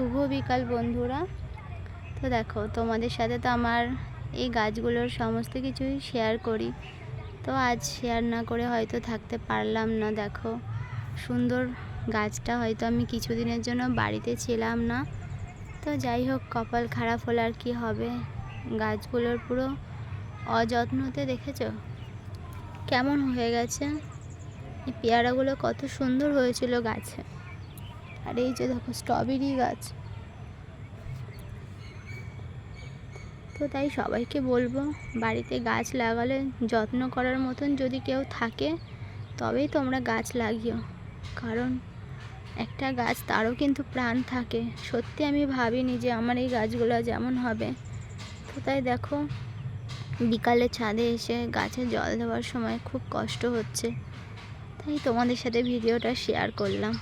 শুভ বিকাল বন্ধুরা। তো দেখো, তোমাদের সাথে তো আমার এই গাছগুলোর সমস্ত কিছুই শেয়ার করি। তো আজ শেয়ার না করে হয়তো থাকতে পারলাম না, দেখো। সুন্দর গাছটা হয়তো আমি কিছুদিনের জন্য বাড়িতে ছিলাম না। তো যাই হোক, কপাল খারাপ হলে আর কি হবে? গাছগুলোর পুরো অযত্নতে দেখেছ? কেমন হয়ে গেছে? এই পেয়ারাগুলো কত সুন্দর হয়েছিল গাছে। আর এই যে দেখো স্ট্রবেরি গাছ। তো তাই সবাইকে বলব, বাড়িতে গাছ লাগালে যত্ন করার মতন যদি কেউ থাকে, তবেই তোমরা গাছ লাগিও। কারণ একটা গাছ তারও কিন্তু প্রাণ থাকে। সত্যি আমি ভাবিনি যে আমার এই গাছগুলো যেমন হবে। তো তাই দেখো, বিকালে ছাদে এসে গাছে জল দেওয়ার সময় খুব কষ্ট হচ্ছে। তাই তোমাদের সাথে ভিডিওটা শেয়ার করলাম।